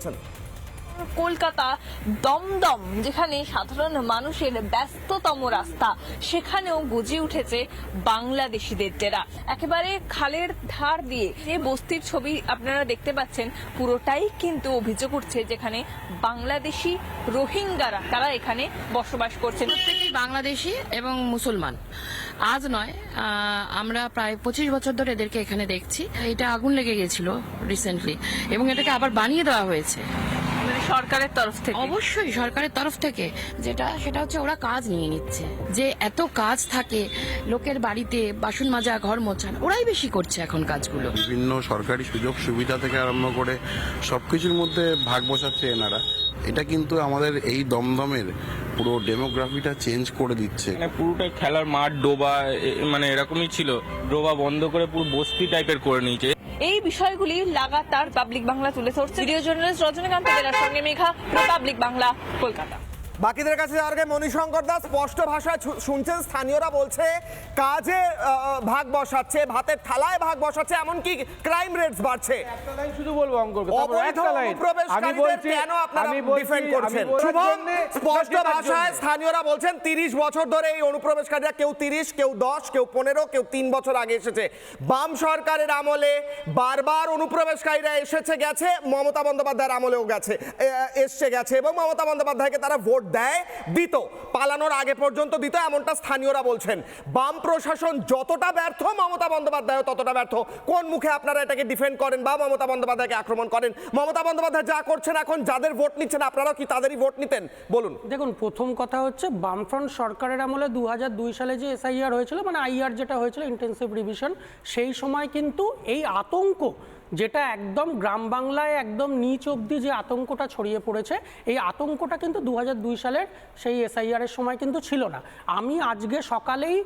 Salud. Kolkata Dumdum, যেখানে সাধারণ মানুষের ব্যস্ততম রাস্তা, সেখানেও গুজে উঠেছে বাংলাদেশিদের ডেরা একেবারে খালের ধার দিয়ে যে বস্তির ছবি আপনারা দেখতে পাচ্ছেন, পুরোটাই কিন্তু অভিযোগ উঠছে যেখানে বাংলাদেশি রোহিঙ্গারা, তারা এখানে বসবাস করছেন। প্রত্যেকেই বাংলাদেশি এবং মুসলমান। আজ নয় আমরা প্রায় পঁচিশ বছর ধরে এদেরকে এখানে দেখছি। এটা আগুন লেগে গেছিল রিসেন্টলি এবং এটাকে আবার বানিয়ে দেওয়া হয়েছে। সরকারের তরফ থেকে? অবশ্যই সরকারের তরফ থেকে। যেটা সেটা হচ্ছে ওরা কাজ নিয়ে নিচ্ছে। যে এত কাজ থাকে লোকের বাড়িতে বাসন মাজা ঘর মোছান ওরাই বেশি করছে এখন কাজগুলো। বিভিন্ন সরকারি সুযোগ সুবিধা থেকে আরম্ভ করে সবকিছুর মধ্যে ভাগ বসাচ্ছে এনারা। এটা কিন্তু আমাদের এই দমদমের পুরো ডেমোগ্রাফিটা চেঞ্জ করে দিচ্ছে। মানে পুরোটা খেলার মাঠ ডোবা এ- মানে এরকমই ছিল। ডোবা বন্ধ করে পুরো বস্তি টাইপের করে নিয়েছে। এই বিষয়গুলি লাগাতার পাবলিক বাংলা তুলে ধরছে। ভিডিও জার্নালিস্ট রজনীকান্ত সঙ্গে মেঘা পাবলিক বাংলা কলকাতা। বাকিদের কাছে যাওয়ার আগে মণিশঙ্কর দাস স্পষ্ট ভাষায় শুনছেন স্থানীয়রা বলছে কাজে ভাগ বসাচ্ছে ভাতের থালায় ভাগ বসাচ্ছে এমনকি ক্রাইম রেটস বাড়ছে। শুধু বলব কেন আপনারা ডিফেন্ড করছেন? শুভম স্পষ্ট ভাষায় স্থানীয়রা বলছেন তিরিশ বছর ধরে এই অনুপ্রবেশকারীরা কেউ তিরিশ কেউ দশ কেউ পনেরো কেউ তিন বছর আগে এসেছে। বাম সরকারের আমলে বারবার অনুপ্রবেশকারীরা এসেছে গেছে মমতা বন্দ্যোপাধ্যায়ের আমলেও গেছে এসছে গেছে এবং মমতা বন্দ্যোপাধ্যায়কে তারা ভোট দেয়, দিত। পালানোর আগে পর্যন্ত দিত, এমনটা স্থানীয়রা বলছেন। বাম প্রশাসন যতটা ব্যর্থ, মমতা বন্দ্যোপাধ্যায় ততটা ব্যর্থ। কোন মুখে আপনারা এটাকে ডিফেন্ড করেন বা মমতা বন্দ্যোপাধ্যায়কে আক্রমণ করেন? মমতা বন্দ্যোপাধ্যায় যা করছেন এখন, যাদের ভোট নিচ্ছেন, আপনারাও কি তাদেরই ভোট নিতেন? বলুন। দেখুন, প্রথম কথা হচ্ছে বামফ্রন্ট সরকারের আমলে দু সালে যে এসআইআর হয়েছিল মানে আইআর যেটা হয়েছিল ইন্টেন্সিভ রিভিশন সেই সময় কিন্তু এই আতঙ্ক যেটা একদম গ্রাম বাংলায় একদম নিচ অবধি যে আতঙ্কটা ছড়িয়ে পড়েছে, এই আতঙ্কটা কিন্তু দু সালের সেই এসআইআর এর সময় কিন্তু ছিল না। আমি আজকে সকালেই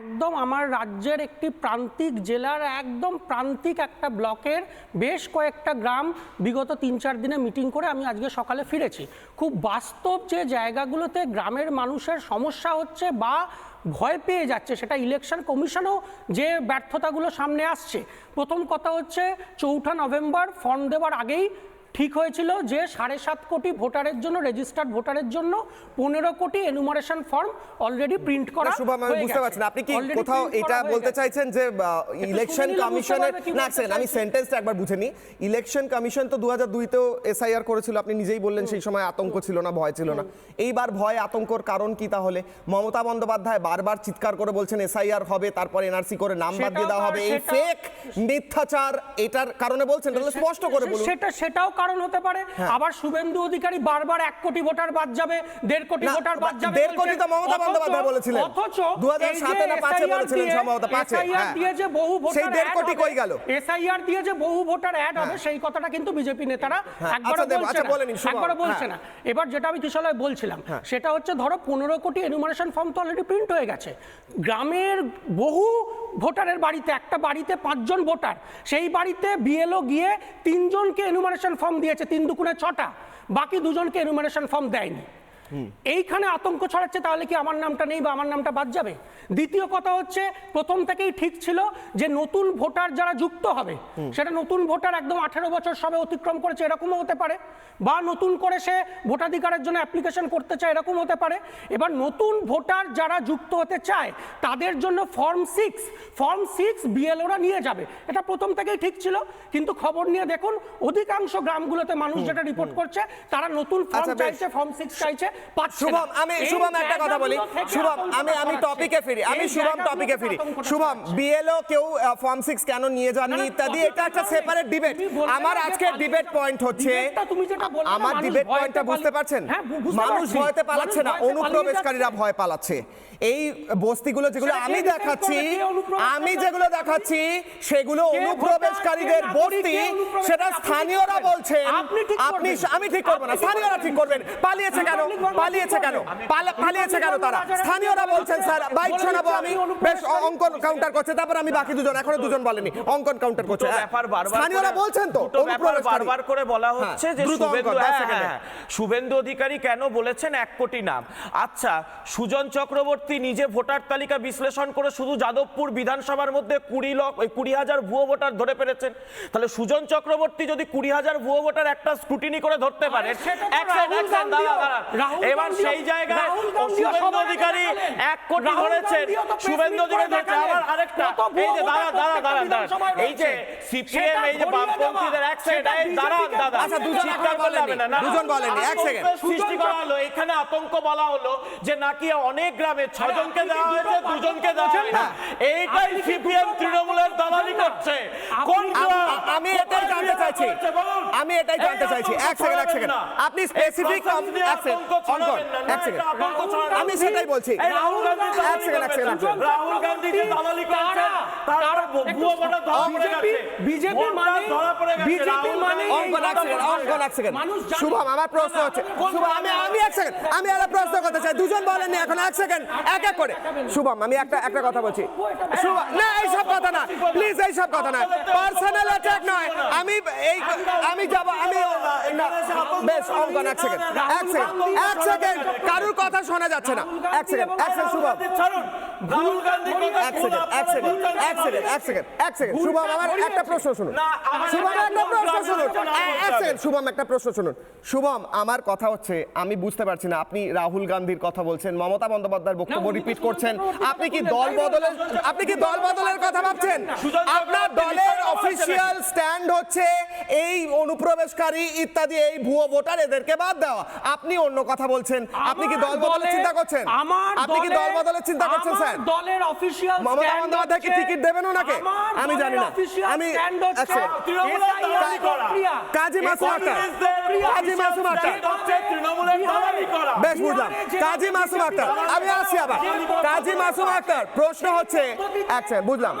একদম আমার রাজ্যের একটি প্রান্তিক জেলার একদম প্রান্তিক একটা ব্লকের বেশ কয়েকটা গ্রাম বিগত তিন চার দিনে মিটিং করে আমি আজকে সকালে ফিরেছি। খুব বাস্তব যে জায়গাগুলোতে গ্রামের মানুষের সমস্যা হচ্ছে বা ভয় পেয়ে যাচ্ছে, সেটা ইলেকশন কমিশনও যে ব্যর্থতাগুলো সামনে আসছে। প্রথম কথা হচ্ছে, চৌঠা নভেম্বর ফর্ম দেওয়ার আগেই ঠিক হয়েছিল যে সাড়ে সাত কোটি ভোটারের জন্য রেজিস্টার্ড ভোটারের জন্য পনেরো কোটি এনুমারেশন ফর্ম অলরেডি প্রিন্ট করা শুভম আমি বুঝতে। পারছি না। আপনি কি কোথাও এটা বলতে চাইছেন যে ইলেকশন কমিশনের না আমি। সেন্টেন্সটা একবার বুঝে নিই। ইলেকশন কমিশন তো দু হাজার দুইতেও এসআইআর করেছিল আপনি নিজেই বললেন সেই সময় আতঙ্ক ছিল না ভয় ছিল না। এইবার ভয় আতঙ্কর কারণ কি তাহলে? মমতা বন্দ্যোপাধ্যায় বারবার চিৎকার করে বলছেন এসআইআর হবে তারপর এনআরসি করে নাম বাদ দিয়ে দেওয়া হবে। এই ফেক মিথ্যাচার এটার কারণে বলছেন তাহলে স্পষ্ট করে বলুন। সেটা সেটাও কারণ হতে পারে হ্যাঁ। আবার শুভেন্দু অধিকারী বারবার এক কোটি ভোটার বাদ যাবে দেড় কোটি ভোটার বাদ যাবে দেড় কোটি তো মমতা বন্দ্যোপাধ্যায় বলেছিলেন। অথচ 2007 না পাঁচে বলেছিলেন সম্ভবত, পাঁচে, হ্যাঁ। দিয়ে যে বহু ভোটার সেই দেড় কোটি কই গেল? এসআইআর দিয়ে যে বহু ভোটার অ্যাড হবে সেই কথাটা কিন্তু বিজেপি নেতারা হ্যাঁ, একবারও আচ্ছা বলছে আচ্ছা না। একবারও বলছে। না এবার যেটা আমি কিশলয় বলছিলাম সেটা হচ্ছে ধরো পনেরো কোটি এনুমারেশন ফর্ম তো অলরেডি প্রিন্ট হয়ে গেছে গ্রামের বহু ভোটারের বাড়িতে একটা বাড়িতে পাঁচজন ভোটার সেই বাড়িতে বিএলও গিয়ে তিনজনকে এনুমারেশন ফর্ম দিয়েছে তিন দুকুনে ছটা। বাকি দুজনকে এনুমারেশন ফর্ম দেয়নি। এইখানে আতঙ্ক ছড়াচ্ছে তাহলে কি আমার নামটা নেই বা আমার নামটা বাদ যাবে? দ্বিতীয় কথা হচ্ছে প্রথম থেকেই ঠিক ছিল যে নতুন ভোটার যারা যুক্ত হবে সেটা নতুন ভোটার একদম আঠেরো বছর সবে অতিক্রম করেছে এরকমও হতে পারে। বা নতুন করে সে ভোটাধিকারের জন্য অ্যাপ্লিকেশন করতে চায় এরকম হতে পারে। এবার নতুন ভোটার যারা যুক্ত হতে চায় তাদের জন্য ফর্ম সিক্স ফর্ম সিক্স বিএলওরা নিয়ে যাবে। এটা প্রথম থেকেই ঠিক ছিল কিন্তু খবর নিয়ে দেখুন অধিকাংশ গ্রামগুলোতে মানুষ যেটা রিপোর্ট করছে তারা নতুন ফর্ম আচ্ছা, চাইছে ফর্ম সিক্স চাইছে। শুভম আমি শুভম একটা কথা বলি। শুভম আমি আমি টপিকে ফিরি আমি শুভম টপিকে ফিরি। শুভম বিএলও কেউ ফর্ম সিক্স কেন নিয়ে যাননি? ইত্যাদি এটা একটা সেপারেট ডিবেট আমার আজকে ডিবেট পয়েন্ট হচ্ছে আমার ডিবেট পয়েন্টটা বুঝতে পারছেন? হ্যাঁ, মানুষ ভয়তে পালাচ্ছে না অনুপ্রবেশকারীরা ভয় পালাচ্ছে। এই বস্তিগুলো যেগুলো আমি দেখাচ্ছি আমি যেগুলো দেখাচ্ছি সেগুলো অনুপ্রবেশকারীদের বস্তি সেটা স্থানীয়রা। বলছেন। আপনি। আমি ঠিক করব না স্থানীয়রা ঠিক করবেন। পালিয়েছে কেন? পালিয়েছে কেন? পালিয়েছে কেন তারা? স্থানীয়রা বলছেন স্যার বাইক শোনাবো আমি। বেশ অঙ্কন কাউন্টার করছে তারপর আমি বাকি দুজন এখনও দুজন বলেনি। অঙ্কন কাউন্টার করছে। ব্যাপার বারবার স্থানীয়রা বলছেন তো। বারবার করে বলা হচ্ছে হ্যাঁ, যে শুভেন্দু হ্যাঁ। হ্যাঁ, শুভেন্দু অধিকারী কেন বলেছেন এক কোটি নাম? আচ্ছা সুজন চক্রবর্তী নিজে ভোটার তালিকা বিশ্লেষণ করে শুধু যাদবপুর বিধানসভার মধ্যে কুড়ি লক্ষ ওই কুড়ি হাজার ভুয়ো ভোটার ধরে পেরেছেন। তাহলে সুজন চক্রবর্তী যদি কুড়ি হাজার ভুয়ো ভোটার একটা স্ক্রুটিনি করে ধরতে পারে এবার সেই জায়গায় শুভেন্দু অধিকারী এক কোটি ধরেছেন। শুভেন্দু অধিকারী ধরেছে। আবার আরেকটা। এই যে দাঁড়া দাঁড়া দাঁড়া দাঁড়া এই যে সিপিএম এই যে বামপন্থীদের এক এই দাঁড়ান দাদা আচ্ছা, দুজন না, দুজন বলেনি, এক সেকেন্ড। সৃষ্টি করা হলো। এখানে আতঙ্ক বলা হলো যে নাকি অনেক গ্রামে ছজনকে দেওয়া হয়েছে দুজনকে দেওয়া হয়নি। হ্যাঁ। এইটাই সিপিএম তৃণমূলের দালালি করছে। কোন আম- এটাই জানতে চাইছি? আমি এটাই জানতে চাইছি। এক সেকেন্ড এক সেকেন্ড আপনি স্পেসিফিক এক সেকেন্ড এক সেকেন্ড আমি সেটাই বলছি। রাহুল গান্ধী এক সেকেন্ড, এক সেকেন্ড। রাহুল গান্ধী যে দালালি করছে তার ভুয়ো ভোটার ধরা পড়ে গেছে। বিজেপি মানে ধরা পড়ে গেছে বিজেপি মানে অঙ্কন এক সেকেন্ড অঙ্কন এক সেকেন্ড শুভম আমার প্রশ্ন হচ্ছে শুভম আমি আমি এক সেকেন্ড আমি একটা প্রশ্ন করতে চাই। দুজন বলেননি এখন এক সেকেন্ড এক এক করে। শুভম আমি একটা একটা কথা বলছি। শুভম না এইসব কথা না। প্লিজ এইসব কথা না। পার্সোনাল অ্যাটাক নয়। আমি এই আমি যাব আমি বেশ অঙ্কন এক সেকেন্ড এক সেকেন্ড এক সেকেন্ড কারুর কথা শোনা যাচ্ছে না। এক সেকেন্ড এক সেকেন্ড শুভম। ছাড়ুন। রাহুল গান্ধী এক সেকেন্ড এক সেকেন্ড এক সেকেন্ড এক সেকেন্ড এক সেকেন্ড শুভম আমার একটা প্রশ্ন শুনুন। শুভম একটা একটা প্রশ্ন শুনুন। কথা এক সেকেন্ড শুভম একটা প্রশ্ন শুনুন। শুভম আমার কথা হচ্ছে আমি বুঝতে পারছি না আপনি রাহুল গান্ধীর কথা বলছেন মমতা বন্দ্যোপাধ্যায়ের বক্তব্য রিপিট করছেন। আপনি কি দল বদলের আপনি কি দল বদলের কথা ভাবছেন? আপনার দলের অফিসিয়াল স্ট্যান্ড হচ্ছে এই অনুপ্রবেশকারী ইত্যাদি এই ভুয়ো ভোটার এদেরকে বাদ দেওয়া। আপনি অন্য কথা বলছেন। আপনি কি দল বদলের চিন্তা করছেন? আমার আপনি কি দল বদলের চিন্তা করছেন স্যার? দলের অফিসিয়াল মমতা বন্দ্যোপাধ্যায় কি টিকিট দেবেন ওনাকে? আমি জানি না। আমি- করা। কাজী মাসুম আক্তার। কাজী মাসুম আক্তার। বেশ বুঝলাম। কাজী মাসুম আক্তার। আমি আসছি আবার। কাজী মাসুম আক্তার। প্রশ্ন হচ্ছে আচ্ছা বুঝলাম।